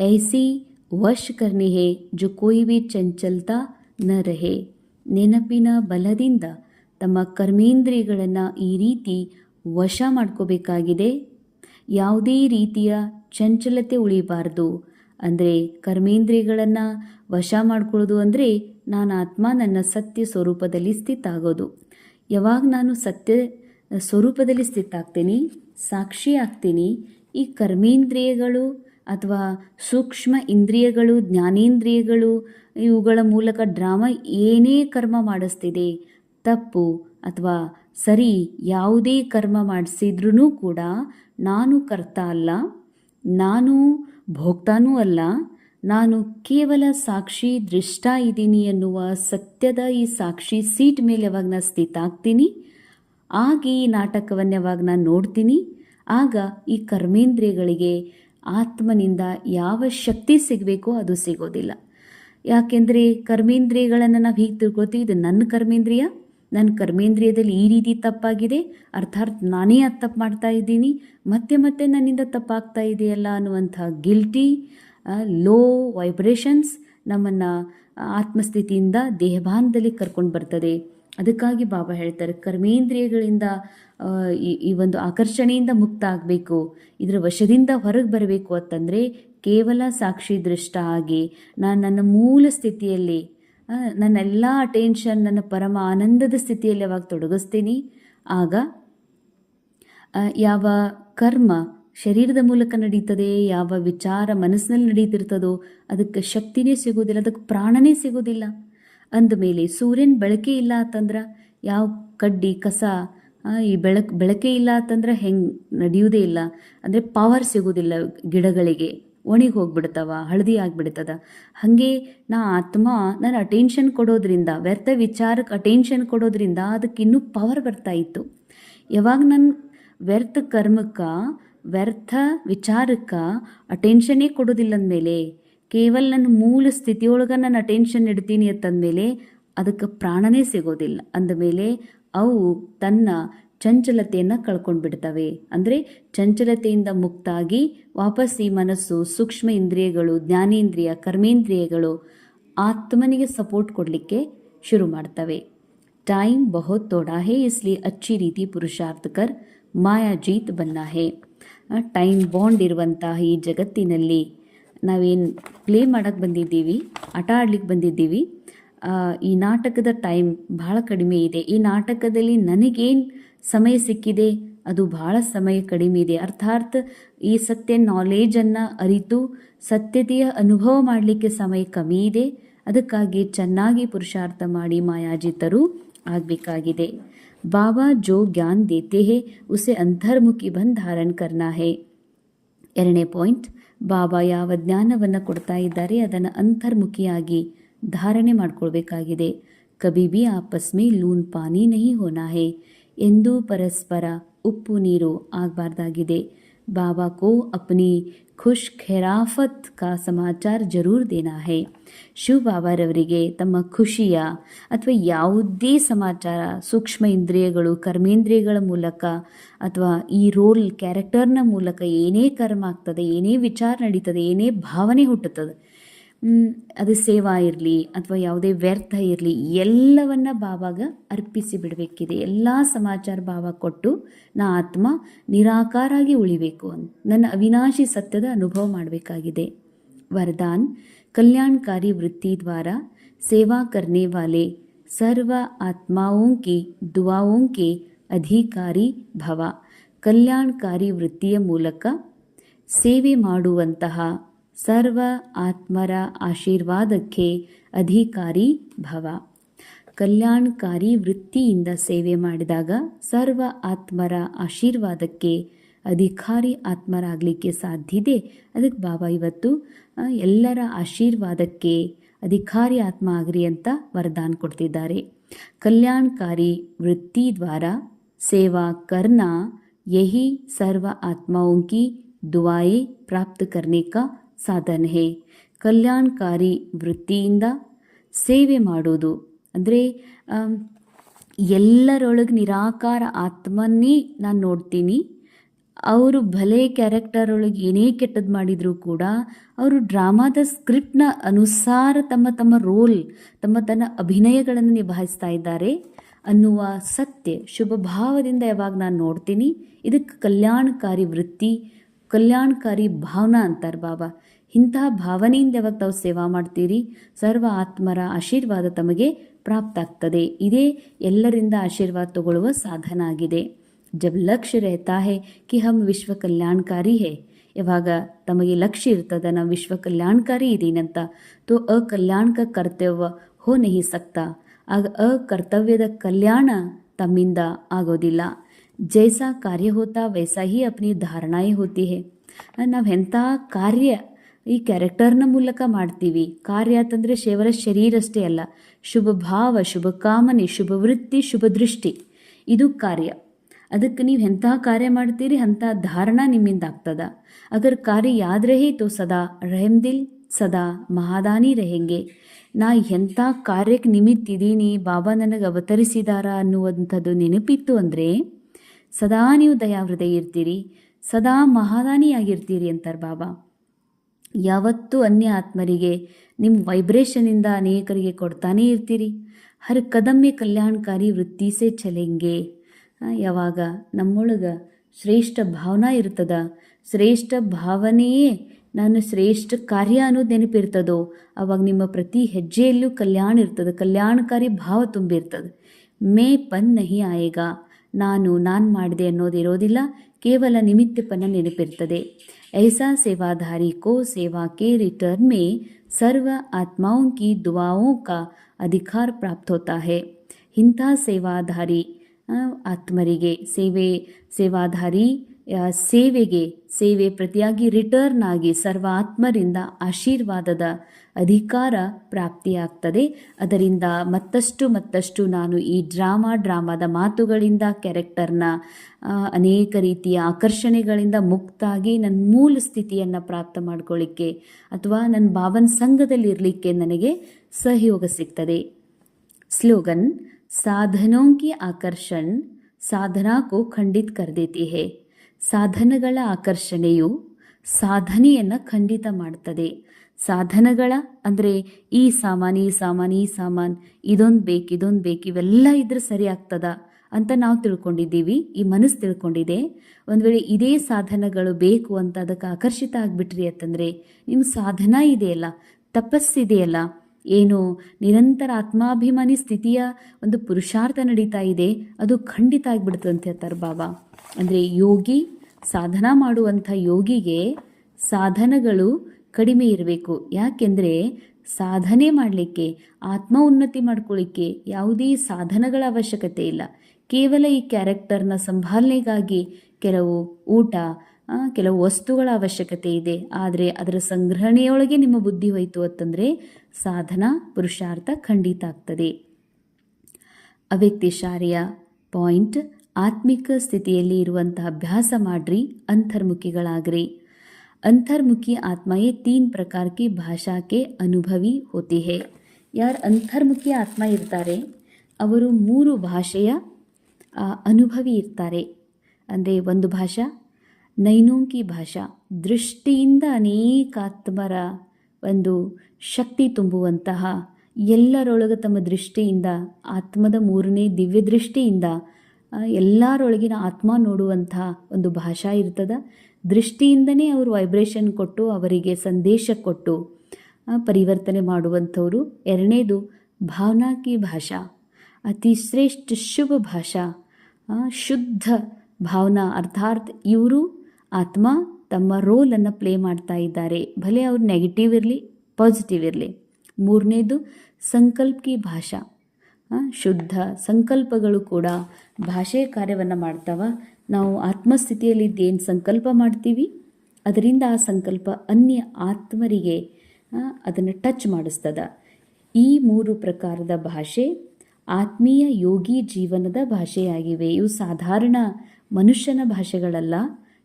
ಐಸಿ ವಶ್ ಕರ್ನೆ ಹೇ ಜೊ ಕೊಯ್ ಬಿ ನ ರಹೆ. ನೆನಪಿನ ಬಲದಿಂದ ತಮ್ಮ ಕರ್ಮೇಂದ್ರಿಯಗಳನ್ನು ಈ ರೀತಿ ವಶ ಮಾಡ್ಕೋಬೇಕಾಗಿದೆ. ಯಾವುದೇ ರೀತಿಯ ಚಂಚಲತೆ ಉಳಿಬಾರ್ದು. ಅಂದರೆ ಕರ್ಮೇಂದ್ರಿಯಗಳನ್ನು ವಶ ಮಾಡ್ಕೊಳ್ಳೋದು ಅಂದರೆ ನಾನು ಆತ್ಮ ನನ್ನ ಸತ್ಯ ಸ್ವರೂಪದಲ್ಲಿ ಸ್ಥಿತಾಗೋದು. ಯಾವಾಗ ನಾನು ಸತ್ಯ ಸ್ವರೂಪದಲ್ಲಿ ಸ್ಥಿತ ಆಗ್ತೀನಿ ಸಾಕ್ಷಿ ಆಗ್ತೀನಿ. ಈ ಕರ್ಮೇಂದ್ರಿಯಗಳು ಅಥವಾ ಸೂಕ್ಷ್ಮ ಇಂದ್ರಿಯಗಳು, ಜ್ಞಾನೇಂದ್ರಿಯಗಳು, ಇವುಗಳ ಮೂಲಕ ಡ್ರಾಮಾ ಏನೇ ಕರ್ಮ ಮಾಡಿಸ್ತಿದೆ, ತಪ್ಪು ಅಥವಾ ಸರಿ ಯಾವುದೇ ಕರ್ಮ ಮಾಡಿಸಿದ್ರೂ ಕೂಡ ನಾನು ಕರ್ತ ಅಲ್ಲ, ನಾನು ಭೋಗ್ತಾನೂ ಅಲ್ಲ, ನಾನು ಕೇವಲ ಸಾಕ್ಷಿ ದೃಷ್ಟ ಇದ್ದೀನಿ ಎನ್ನುವ ಸತ್ಯದ ಈ ಸಾಕ್ಷಿ ಸೀಟ್ ಮೇಲೆ ಯಾವಾಗ ನಾನು ಸ್ಥಿತ ಆಗ್ತೀನಿ ಆಗ ಈ ನಾಟಕವನ್ನು ಯಾವಾಗ ನಾನು ನೋಡ್ತೀನಿ. ಆಗ ಈ ಕರ್ಮೇಂದ್ರಿಯಗಳಿಗೆ ಆತ್ಮನಿಂದ ಯಾವ ಶಕ್ತಿ ಸಿಗಬೇಕೋ ಅದು ಸಿಗೋದಿಲ್ಲ. ಯಾಕೆಂದರೆ ಕರ್ಮೇಂದ್ರಿಯಗಳನ್ನು ನಾವು ಹೀಗೆ ತಿಳ್ಕೊತೀವಿ ಇದು ನನ್ನ ಕರ್ಮೇಂದ್ರಿಯ. ನನ್ನ ಕರ್ಮೇಂದ್ರಿಯದಲ್ಲಿ ಈ ರೀತಿ ತಪ್ಪಾಗಿದೆ. ಅರ್ಥಾತ್ ನಾನೇ ಅದು ತಪ್ಪು ಮಾಡ್ತಾ ಇದ್ದೀನಿ. ಮತ್ತೆ ಮತ್ತೆ ನನ್ನಿಂದ ತಪ್ಪಾಗ್ತಾ ಇದೆಯಲ್ಲ ಅನ್ನುವಂಥ ಗಿಲ್ಟಿ ಲೋ ವೈಬ್ರೇಷನ್ಸ್ ನಮ್ಮನ್ನು ಆತ್ಮಸ್ಥಿತಿಯಿಂದ ದೇಹಭಾನದಲ್ಲಿ ಕರ್ಕೊಂಡು ಬರ್ತದೆ. ಅದಕ್ಕಾಗಿ ಬಾಬಾ ಹೇಳ್ತಾರೆ, ಕರ್ಮೇಂದ್ರಿಯಗಳಿಂದ ಈ ಒಂದು ಆಕರ್ಷಣೆಯಿಂದ ಮುಕ್ತ ಆಗಬೇಕು, ಇದರ ವಶದಿಂದ ಹೊರಗೆ ಬರಬೇಕು ಅಂತಂದರೆ ಕೇವಲ ಸಾಕ್ಷಿ ದೃಷ್ಟ ಆಗಿ ನಾನು ನನ್ನ ಮೂಲ ಸ್ಥಿತಿಯಲ್ಲಿ ನನ್ನ ಎಲ್ಲ ಅಟೆನ್ಷನ್ ನನ್ನ ಪರಮ ಆನಂದದ ಸ್ಥಿತಿಯಲ್ಲಿ ಯಾವಾಗ ತೊಡಗಿಸ್ತೀನಿ. ಆಗ ಯಾವ ಕರ್ಮ ಶರೀರದ ಮೂಲಕ ನಡೀತದೆ, ಯಾವ ವಿಚಾರ ಮನಸ್ಸಿನಲ್ಲಿ ನಡೀತಿರ್ತದೋ, ಅದಕ್ಕೆ ಶಕ್ತಿನೇ ಸಿಗೋದಿಲ್ಲ ಅದಕ್ಕೆ ಪ್ರಾಣನೇ ಸಿಗೋದಿಲ್ಲ ಅಂದಮೇಲೆ ಸೂರ್ಯನ ಬೆಳಕೆ ಇಲ್ಲ ಅಂತಂದ್ರೆ ಯಾವ ಕಡ್ಡಿ, ಕಸ ಈ ಬೆಳಕು, ಬೆಳಕೆ ಇಲ್ಲ ಅಂತಂದ್ರೆ ಹೆಂಗೆ ನಡೆಯುವುದೇ ಇಲ್ಲ. ಅಂದರೆ ಪವರ್ ಸಿಗೋದಿಲ್ಲ ಗಿಡಗಳಿಗೆ. ಒಣಗಿ ಹೋಗ್ಬಿಡ್ತಾವ, ಹಳದಿ ಆಗಿಬಿಡ್ತದ. ಹಾಗೆ ನಾ ಆತ್ಮ, ನಾನು ಅಟೆನ್ಷನ್ ಕೊಡೋದ್ರಿಂದ, ವ್ಯರ್ಥ ವಿಚಾರಕ್ಕೆ ಅಟೆನ್ಷನ್ ಕೊಡೋದ್ರಿಂದ ಅದಕ್ಕೆ ಇನ್ನೂ ಪವರ್ ಬರ್ತಾ ಇತ್ತು. ಯಾವಾಗ ನನ್ನ ವ್ಯರ್ಥ ಕರ್ಮಕ್ಕೆ, ವ್ಯರ್ಥ ವಿಚಾರಕ್ಕೆ ಅಟೆನ್ಷನ್ನೇ ಕೊಡೋದಿಲ್ಲ ಅಂದಮೇಲೆ ಕೇವಲ ನನ್ನ ಮೂಲ ಸ್ಥಿತಿಯೊಳಗೆ ನಾನು ಅಟೆನ್ಷನ್ ಇಡ್ತೀನಿ ಅಂತಂದಮೇಲೆ ಅದಕ್ಕೆ ಪ್ರಾಣನೇ ಸಿಗೋದಿಲ್ಲ ಅಂದಮೇಲೆ ಅವು ತನ್ನ ಚಂಚಲತೆಯನ್ನು ಕಳ್ಕೊಂಡು ಬಿಡ್ತವೆ ಅಂದರೆ ಚಂಚಲತೆಯಿಂದ ಮುಕ್ತಾಗಿ ವಾಪಸ್ ಈ ಮನಸ್ಸು ಸೂಕ್ಷ್ಮ ಇಂದ್ರಿಯಗಳು ಜ್ಞಾನೇಂದ್ರಿಯ ಕರ್ಮೇಂದ್ರಿಯಗಳು ಆತ್ಮನಿಗೆ ಸಪೋರ್ಟ್ ಕೊಡಲಿಕ್ಕೆ ಶುರು ಮಾಡ್ತವೆ टाइम बहुत थोड़ा है इसलिए अच्छी ರೀತಿ ಪುರುಷಾರ್ಥ ಕರ್ ಮಾಯಾ ಜೀತ್ ಬನ್ನ ಹೇ ಟೈಮ್ ಬಾಂಡ್ ಇರುವಂತಹ ಈ ಜಗತ್ತಿನಲ್ಲಿ ನಾವೇನು ಪ್ಲೇ ಮಾಡೋಕ್ಕೆ ಬಂದಿದ್ದೀವಿ, ಆಟ ಆಡ್ಲಿಕ್ಕೆ ಬಂದಿದ್ದೀವಿ. ಈ ನಾಟಕದ ಟೈಮ್ ಬಹಳ ಕಡಿಮೆ ಇದೆ. ಈ ನಾಟಕದಲ್ಲಿ ನನಗೇನು ಸಮಯ ಸಿಕ್ಕಿದೆ, ಅದು ಬಹಳ ಸಮಯ ಕಡಿಮೆ ಇದೆ. ಅರ್ಥಾತ್ ಈ ಸತ್ಯ ನಾಲೇಜನ್ನು ಅರಿತು, ಸತ್ಯತೆಯ ಅನುಭವ ಮಾಡಲಿಕ್ಕೆ ಸಮಯ ಕಮ್ಮಿ ಇದೆ. ಅದಕ್ಕಾಗಿ ಚೆನ್ನಾಗಿ ಪುರುಷಾರ್ಥ ಮಾಡಿ ಮಾಯಾಜಿತರು ಆಗಬೇಕಾಗಿದೆ. ಬಾಬಾ ಜೋ ಜ್ಞಾನ್ ದೇತೆ ಹೇ ಉಸೆ ಅಂತರ್ಮುಖಿ ಬಂದ್ ಧಾರಣ ಕರ್ನಾ ಹೇ ಎರಡನೇ ಪಾಯಿಂಟ್ ಬಾಬಾ ಯಾವ ಜ್ಞಾನವನ್ನು ಕೊಡ್ತಾ ಇದ್ದಾರೆ, ಅದನ್ನು ಅಂತರ್ಮುಖಿಯಾಗಿ ಧಾರಣೆ ಮಾಡಿಕೊಳ್ಬೇಕಾಗಿದೆ. ಕಬಿ ಬಿ ಆಪಸ್ ಮೇ ಲೂನ್ ಪಾನಿ ನಹಿ ಹೋನಾ ಹೇ ಎಂದೂ ಪರಸ್ಪರ ಉಪ್ಪು ನೀರು ಆಗಬಾರ್ದಾಗಿದೆ. ಬಾಬಾ ಕೋ ಅಪ್ನಿ ಖುಷ್ ಖೆರಾಫತ್ ಕಾ ಸಮಾಚಾರ ಜರೂರ್ ದೇನಾ ಹೇ ಶಿವ ಬಾಬಾರವರಿಗೆ ತಮ್ಮ ಖುಷಿಯ ಅಥವಾ ಯಾವುದೇ ಸಮಾಚಾರ ಸೂಕ್ಷ್ಮ ಇಂದ್ರಿಯಗಳು ಕರ್ಮೇಂದ್ರಿಯಗಳ ಮೂಲಕ ಅಥವಾ ಈ ರೋಲ್ ಕ್ಯಾರೆಕ್ಟರ್ನ ಮೂಲಕ ಏನೇ ಕರ್ಮ ಆಗ್ತದೆ, ಏನೇ ವಿಚಾರ ನಡೀತದೆ, ಏನೇ ಭಾವನೆ ಹುಟ್ಟುತ್ತದೆ ಅದು ಸೇವಾ ಇರಲಿ ಅಥವಾ ಯಾವುದೇ ವ್ಯರ್ಥ ಇರಲಿ, ಎಲ್ಲವನ್ನ ಬಾಬಾಗ ಅರ್ಪಿಸಿ ಬಿಡಬೇಕಿದೆ. ಎಲ್ಲ ಸಮಾಚಾರ ಭಾವ ಕೊಟ್ಟು ನಾ ಆತ್ಮ ನಿರಾಕಾರಾಗಿ ಉಳಿಬೇಕು ಅಂತ ನನ್ನ ಅವಿನಾಶಿ ಸತ್ಯದ ಅನುಭವ ಮಾಡಬೇಕಾಗಿದೆ. ವರದಾನ್, ಕಲ್ಯಾಣಕಾರಿ ವೃತ್ತಿ ದ್ವಾರ, ಸೇವಾ ಕರ್ನೆ ವಾಲೆ, ಸರ್ವ ಆತ್ಮಾವೋಂಕೆ ದುವಾವೋಂಕೆ ಅಧಿಕಾರಿ ಭವ, ಕಲ್ಯಾಣಕಾರಿ ವೃತ್ತಿಯ ಮೂಲಕ ಸೇವೆ ಮಾಡುವಂತಹ ಸರ್ವ ಆತ್ಮರ ಆಶೀರ್ವಾದಕ್ಕೆ ಅಧಿಕಾರಿ ಭವ ಕಲ್ಯಾಣಕಾರಿ ವೃತ್ತಿಯಿಂದ ಸೇವೆ ಮಾಡಿದಾಗ ಸರ್ವ ಆತ್ಮರ ಆಶೀರ್ವಾದಕ್ಕೆ ಅಧಿಕಾರಿ ಆತ್ಮರಾಗಲಿಕ್ಕೆ ಸಾಧ್ಯ ಇದೆ ಅದಕ್ಕೆ ಬಾಬಾ ಇವತ್ತು ಆ, ಎಲ್ಲರ ಆಶೀರ್ವಾದಕ್ಕೆ ಅಧಿಕಾರಿ ಆತ್ಮ ಆಗ್ರಿ ಅಂತ ವರದಾನ ಕೊಡ್ತಿದ್ದಾರೆ ಕಲ್ಯಾಣಕಾರಿ ವೃತ್ತಿ ದ್ವಾರ ಸೇವಾ करना यही सर्व आत्माओं की दुआएं प्राप्त करने का ಸಾಧನ ಹೇ. ಕಲ್ಯಾಣಕಾರಿ ವೃತ್ತಿಯಿಂದ ಸೇವೆ ಮಾಡೋದು ಅಂದರೆ ಎಲ್ಲರೊಳಗೆ ನಿರಾಕಾರ ಆತ್ಮನ್ನೇ ನಾನು ನೋಡ್ತೀನಿ. ಅವರು ಭಲೆ ಕ್ಯಾರೆಕ್ಟರ್ ಒಳಗೆ ಏನೇ ಕೆಟ್ಟದ್ದು ಮಾಡಿದರೂ ಕೂಡ ಅವರು ಡ್ರಾಮಾದ ಸ್ಕ್ರಿಪ್ಟ್ನ ಅನುಸಾರ ತಮ್ಮ ತಮ್ಮ ರೋಲ್, ತಮ್ಮ ತನ್ನ ಅಭಿನಯಗಳನ್ನು ನಿಭಾಯಿಸ್ತಾ ಇದ್ದಾರೆ ಅನ್ನುವ ಸತ್ಯ ಶುಭ ಭಾವದಿಂದ ಯಾವಾಗ ನಾನು ನೋಡ್ತೀನಿ. ಇದಕ್ಕೆ ಕಲ್ಯಾಣಕಾರಿ ವೃತ್ತಿ, ಕಲ್ಯಾಣಕಾರಿ ಭಾವನಾ ಅಂತಾರೆ ಬಾಬಾ. ಇಂತಹ ಭಾವನೆಯಿಂದ ಯಾವಾಗ ತಾವು ಸೇವಾ ಮಾಡ್ತೀರಿ, ಸರ್ವ ಆತ್ಮರ ಆಶೀರ್ವಾದ ತಮಗೆ ಪ್ರಾಪ್ತಾಗ್ತದೆ. ಇದೇ ಎಲ್ಲರಿಂದ ಆಶೀರ್ವಾದ ತಗೊಳ್ಳುವ ಸಾಧನ ಆಗಿದೆ ಜಬ್ ಲಕ್ಷ್ಯ ರಹತಾ ಹೇ ಕಿ ಹಮ್ ವಿಶ್ವ ಕಲ್ಯಾಣಕಾರಿ ಹೇ. ಯಾವಾಗ ತಮಗೆ ಲಕ್ಷ್ಯ ಇರ್ತದ, ನಾವು ವಿಶ್ವ ಕಲ್ಯಾಣಕಾರಿ ಇದೀನಂತ. ತೋ ಅಕಲ್ಯಾಣಕ ಕರ್ತವ್ಯ ಹೋ ನಹಿ ಸಕ್ತ. ಆಗ ಅಕರ್ತವ್ಯದ ಕಲ್ಯಾಣ ತಮ್ಮಿಂದ ಆಗೋದಿಲ್ಲ. ಜೈಸಾ ಕಾರ್ಯ ಹೋತಾ, ವೈಸಾ ಹಿ ಅಪ್ನಿ ಧಾರಣಾಯಿ ಹೋತಿ ಹೇ. ನಾವು ಎಂಥ ಕಾರ್ಯ ಈ ಕ್ಯಾರೆಕ್ಟರ್ನ ಮೂಲಕ ಮಾಡ್ತೀವಿ. ಕಾರ್ಯ ಅಂತಂದರೆ ಶೇವರ ಶರೀರಷ್ಟೇ ಅಲ್ಲ, ಶುಭ ಭಾವ, ಶುಭ ಕಾಮನೆ, ಶುಭ ವೃತ್ತಿ, ಶುಭ ದೃಷ್ಟಿ. ಇದು ಕಾರ್ಯ. ಅದಕ್ಕೆ ನೀವು ಎಂತಹ ಕಾರ್ಯ ಮಾಡ್ತೀರಿ, ಅಂಥ ಧಾರಣ ನಿಮ್ಮಿಂದ ಆಗ್ತದ. ಅಗರ್ ಕಾರ್ಯ ಯಾದ ರಹೀತು ಸದಾ ರಹಮ್ದಿಲ್, ಸದಾ ಮಹಾದಾನಿ ರಹೆಂಗೆ. ನಾ ಎಂಥ ಕಾರ್ಯಕ್ಕೆ ನಿಮಿತ್ತಿದ್ದೀನಿ ಬಾಬಾ ನನಗೆ ಅವತರಿಸಿದಾರ ಅನ್ನುವಂಥದ್ದು ನೆನಪಿತ್ತು ಅಂದರೆ, ಸದಾ ನೀವು ದಯಾ ಹೃದಯ ಇರ್ತೀರಿ ಸದಾ ಮಹಾದಾನಿಯಾಗಿರ್ತೀರಿ ಅಂತಾರೆ ಬಾಬಾ. ಯಾವತ್ತೂ ಅನ್ಯ ಆತ್ಮರಿಗೆ ನಿಮ್ಮ ವೈಬ್ರೇಷನಿಂದ ಅನೇಕರಿಗೆ ಕೊಡ್ತಾನೇ ಇರ್ತೀರಿ. ಹರ್ ಕದಮ್ಮೆ ಕಲ್ಯಾಣಕಾರಿ ವೃತ್ತಿ ಸೇ ಯಾವಾಗ ನಮ್ಮೊಳಗೆ ಶ್ರೇಷ್ಠ ಭಾವನಾ ಇರ್ತದ. ಶ್ರೇಷ್ಠ ಭಾವನೆಯೇ ನಾನು ಶ್ರೇಷ್ಠ ಕಾರ್ಯ ಅನ್ನೋದು ನೆನಪಿರ್ತದೋ, ಅವಾಗ ನಿಮ್ಮ ಪ್ರತಿ ಹೆಜ್ಜೆಯಲ್ಲೂ ಕಲ್ಯಾಣ ಇರ್ತದೆ, ಕಲ್ಯಾಣಕಾರಿ ಭಾವ ತುಂಬಿರ್ತದೆ. ಮೇ ಪನ್ ನಹಿ ಆಯೇಗ, ನಾನು ನಾನು ಮಾಡಿದೆ ಅನ್ನೋದು ಇರೋದಿಲ್ಲ, ಕೇವಲ ಪನ್ನ ನೆನಪಿರ್ತದೆ. ऐसा सेवाधारी को सेवा के रिटर्न में सर्व आत्माओं की दुआओं का अधिकार प्राप्त होता है ಇಂಥ ಸೇವಾಧಾರಿ ಆ, ಆತ್ಮರಿಗೆ ಸೇವೆ ಸೇವಾಧಾರಿ ಆ, ಸೇವೆಗೆ ಸೇವೆ ಪ್ರತಿಯಾಗಿ ರಿಟರ್ನ್ ಆಗಿ ಸರ್ವಾತ್ಮರಿಂದ ಆಶೀರ್ವಾದದ ಅಧಿಕಾರ ಪ್ರಾಪ್ತಿಯಾಗ್ತದೆ. ಅದರಿಂದ ಮತ್ತಷ್ಟು ಮತ್ತಷ್ಟು ನಾನು ಈ ಡ್ರಾಮಾ ಡ್ರಾಮಾದ ಮಾತುಗಳಿಂದ ಕ್ಯಾರೆಕ್ಟರ್ನ ಅನೇಕ ರೀತಿಯ ಆಕರ್ಷಣೆಗಳಿಂದ ಮುಕ್ತಾಗಿ ನನ್ನ ಮೂಲ ಸ್ಥಿತಿಯನ್ನು ಪ್ರಾಪ್ತ ಮಾಡ್ಕೊಳ್ಳಿಕ್ಕೆ ಅಥವಾ ನನ್ನ ಭಾವನ ಸಂಘದಲ್ಲಿರಲಿಕ್ಕೆ ನನಗೆ ಸಹಯೋಗ ಸಿಗ್ತದೆ. ಸ್ಲೋಗನ್, ಸಾಧನೋಂಕಿ ಆಕರ್ಷಣ್ ಸಾಧನಾಕು ಖಂಡಿತ್ ಖಂಡಿತ ಕರ್ ಹೇ. ಸಾಧನಗಳ ಆಕರ್ಷಣೆಯು ಸಾಧನೆಯನ್ನು ಖಂಡಿತ ಮಾಡ್ತದೆ. ಸಾಧನಗಳ ಅಂದರೆ ಈ ಸಾಮಾನು ಈ ಸಾಮಾನು ಈ ಸಾಮಾನು, ಇದೊಂದು ಬೇಕು ಇದೊಂದು ಬೇಕು, ಇವೆಲ್ಲ ಇದ್ರೆ ಸರಿ ಆಗ್ತದ ಅಂತ ನಾವು ತಿಳ್ಕೊಂಡಿದ್ದೀವಿ, ಈ ಮನಸ್ಸು ತಿಳ್ಕೊಂಡಿದೆ. ಒಂದು ವೇಳೆ ಇದೇ ಸಾಧನಗಳು ಬೇಕು ಅಂತ ಅದಕ್ಕೆ ಆಕರ್ಷಿತ ಆಗಿಬಿಟ್ರಿ ಅಂತಂದರೆ ನಿಮ್ಮ ಸಾಧನ ಇದೆಯಲ್ಲ, ತಪಸ್ಸಿದೆಯಲ್ಲ ಏನು ನಿರಂತರ ಆತ್ಮಾಭಿಮಾನಿ ಸ್ಥಿತಿಯ ಒಂದು ಪುರುಷಾರ್ಥ ನಡೀತಾ ಇದೆ, ಅದು ಖಂಡಿತ ಆಗಿಬಿಡ್ತಂತೆ ಹೇಳ್ತಾರೆ ಬಾಬಾ. ಅಂದರೆ ಯೋಗಿ ಸಾಧನ ಮಾಡುವಂಥ ಯೋಗಿಗೆ ಸಾಧನಗಳು ಕಡಿಮೆ ಇರಬೇಕು. ಯಾಕೆಂದರೆ ಸಾಧನೆ ಮಾಡಲಿಕ್ಕೆ, ಆತ್ಮ ಉನ್ನತಿ ಮಾಡ್ಕೊಳ್ಳಿಕ್ಕೆ ಯಾವುದೇ ಸಾಧನಗಳ ಅವಶ್ಯಕತೆ ಇಲ್ಲ. ಕೇವಲ ಈ ಕ್ಯಾರೆಕ್ಟರ್ನ ಸಂಭಾಲನೆಗಾಗಿ ಕೆಲವು ಊಟ ಕೆಲವು ವಸ್ತುಗಳ ಅವಶ್ಯಕತೆ ಇದೆ. ಆದರೆ ಅದರ ಸಂಗ್ರಹಣೆಯೊಳಗೆ ನಿಮ್ಮ ಬುದ್ಧಿ ಹೋಯಿತು ಅಂತಂದರೆ ಸಾಧನ ಪುರುಷಾರ್ಥ ಖಂಡಿತ ಆಗ್ತದೆ ಅವ್ಯಕ್ತಿಶಾರಿಯ ಪಾಯಿಂಟ್ ಆತ್ಮಿಕ ಸ್ಥಿತಿಯಲ್ಲಿ ಇರುವಂತಹ ಅಭ್ಯಾಸ ಮಾಡ್ರಿ ಅಂತರ್ಮುಖಿಗಳಾಗ್ರಿ अंतर्मुखी आत्माएं तीन प्रकार की भाषा के ಅನುಭವಿ होती है ಯಾರು ಅಂತರ್ಮುಖಿ ಆತ್ಮ ಇರ್ತಾರೆ ಅವರು ಮೂರು ಭಾಷೆಯ ಆ, ಅನುಭವಿ ಇರ್ತಾರೆ ಅಂದರೆ ಒಂದು ಭಾಷಾ ನೈನೋಂಕಿ ಭಾಷಾ ದೃಷ್ಟಿಯಿಂದ ಅನೇಕ ಆತ್ಮರ ಒಂದು ಶಕ್ತಿ ತುಂಬುವಂತಹ ಎಲ್ಲರೊಳಗೆ ತಮ್ಮ ದೃಷ್ಟಿಯಿಂದ, ಆತ್ಮದ ಮೂರನೇ ದಿವ್ಯ ದೃಷ್ಟಿಯಿಂದ ಎಲ್ಲರೊಳಗಿನ ಆತ್ಮ ನೋಡುವಂತಹ ಒಂದು ಭಾಷಾ ಇರ್ತದೆ. ದೃಷ್ಟಿಯಿಂದನೇ ಅವರು ವೈಬ್ರೇಷನ್ ಕೊಟ್ಟು, ಅವರಿಗೆ ಸಂದೇಶ ಕೊಟ್ಟು ಪರಿವರ್ತನೆ ಮಾಡುವಂಥವರು. ಎರಡನೇದು ಭಾವನಾಕಿ ಭಾಷಾ. ಅತಿ ಶ್ರೇಷ್ಠ ಶುಭ ಭಾಷಾ. ಶುದ್ಧ ಭಾವನಾ, ಅರ್ಥಾತ್ ಇವರು ಆತ್ಮ ತಮ್ಮ ರೋಲನ್ನು ಪ್ಲೇ ಮಾಡ್ತಾ ಇದ್ದಾರೆ. ಭಲೆ ಅವ್ರು ನೆಗೆಟಿವ್ ಇರಲಿ ಪಾಸಿಟಿವ್ ಇರಲಿ. ಮೂರನೇದು ಸಂಕಲ್ಪ ಭಾಷಾ. ಶುದ್ಧ ಸಂಕಲ್ಪಗಳು ಕೂಡ ಭಾಷೆ ಕಾರ್ಯವನ್ನು ಮಾಡ್ತಾವ. ನಾವು ಆತ್ಮಸ್ಥಿತಿಯಲ್ಲಿ ಏನು ಸಂಕಲ್ಪ ಮಾಡ್ತೀವಿ, ಅದರಿಂದ ಆ ಸಂಕಲ್ಪ ಅನ್ಯ ಆತ್ಮರಿಗೆ ಅದನ್ನು ಟಚ್ ಮಾಡಿಸ್ತದ. ಈ ಮೂರು ಪ್ರಕಾರದ ಭಾಷೆ ಆತ್ಮೀಯ ಯೋಗಿ ಜೀವನದ ಭಾಷೆಯಾಗಿವೆ. ಇವು ಸಾಧಾರಣ ಮನುಷ್ಯನ ಭಾಷೆಗಳಲ್ಲ.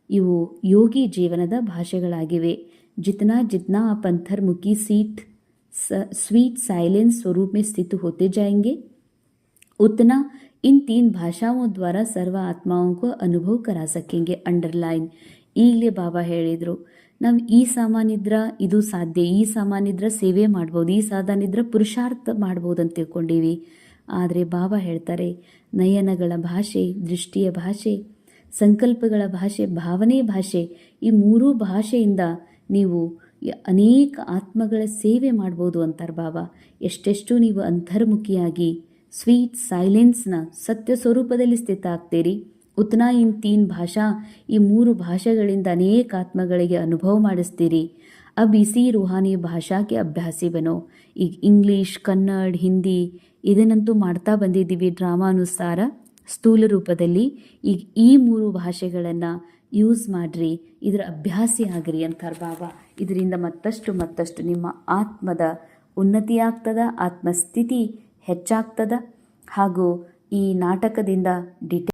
ಇವು ಯೋಗಿ ಜೀವನದ ಭಾಷೆಗಳಾಗಿವೆ. ಜಿತ್ನಾ ಜಿತ್ನಾ ಪಂಥರ್ ಪಂಥರ್ಮುಖಿ ಸೀಟ್ ಸ, ಸ್ವೀಟ್ ಸೈಲೆನ್ಸ್ ಸ್ವರೂಪ ಸ್ಥಿತ ಹೋತೆ ಜಾಯಂಗೆ. उतना ಇನ್ ತೀನ್ ಭಾಷಾವೋ ದ್ವಾರ ಸರ್ವ ಆತ್ಮಾವೋಂಕೋ ಅನುಭವ ಕರಾ ಸಕೆಂಗೆ ಅಂಡರ್ಲೈನ್. ಈಗಲೇ ಬಾಬಾ ಹೇಳಿದರು, ನಾವು ಈ ಸಾಮಾನ್ಯಿದ್ರ, ಇದು ಸಾಧ್ಯ, ಈ ಸಾಮಾನಿದ್ರ ಸೇವೆ ಮಾಡ್ಬೋದು, ಈ ಸಾಧನಿದ್ರ ಪುರುಷಾರ್ಥ ಮಾಡ್ಬೋದು ಅಂತ ತಿಳ್ಕೊಂಡಿವಿ. ಆದರೆ ಬಾಬಾ ಹೇಳ್ತಾರೆ, ನಯನಗಳ ಭಾಷೆ, ದೃಷ್ಟಿಯ ಭಾಷೆ ಸಂಕಲ್ಪಗಳ ಭಾಷೆ, ಭಾವನೆ ಭಾಷೆ, ಈ ಮೂರೂ ಭಾಷೆಯಿಂದ ನೀವು ಅನೇಕ ಆತ್ಮಗಳ ಸೇವೆ ಮಾಡ್ಬೋದು ಅಂತಾರೆ ಬಾಬಾ. ಎಷ್ಟೆಷ್ಟು ನೀವು ಅಂತರ್ಮುಖಿಯಾಗಿ ಸ್ವೀಟ್ ಸೈಲೆನ್ಸ್ನ ಸತ್ಯ ಸ್ವರೂಪದಲ್ಲಿ ಸ್ಥಿತ ಆಗ್ತೀರಿ. ಉತ್ನಾ ಇನ್ ತೀನ್ ಭಾಷಾ ಈ ಮೂರು ಭಾಷೆಗಳಿಂದ ಅನೇಕ ಆತ್ಮಗಳಿಗೆ ಅನುಭವ ಮಾಡಿಸ್ತೀರಿ. ಅಬ್ ಇಸಿ ರೂಹಾನಿ ಭಾಷಾಕ್ಕೆ ಅಭ್ಯಾಸಿ ಬನೋ ಈಗ ಇಂಗ್ಲೀಷ್, ಕನ್ನಡ, ಹಿಂದಿ ಇದನ್ನಂತೂ ಮಾಡ್ತಾ ಬಂದಿದ್ದೀವಿ ಡ್ರಾಮಾನುಸಾರ. ಸ್ಥೂಲ ರೂಪದಲ್ಲಿ ಈಗ ಈ ಮೂರು ಭಾಷೆಗಳನ್ನು ಯೂಸ್ ಮಾಡಿರಿ, ಇದರ ಅಭ್ಯಾಸಿ ಆಗಿರಿ ಅಂತಾರೆ ಬಾಬಾ. ಇದರಿಂದ ಮತ್ತಷ್ಟು ಮತ್ತಷ್ಟು ನಿಮ್ಮ ಆತ್ಮದ ಉನ್ನತಿ ಆಗ್ತದ, ಆತ್ಮಸ್ಥಿತಿ ಹೆಚ್ಚಾಗ್ತದ, ಹಾಗೂ ಈ ನಾಟಕದಿಂದ ಡಿಟೇ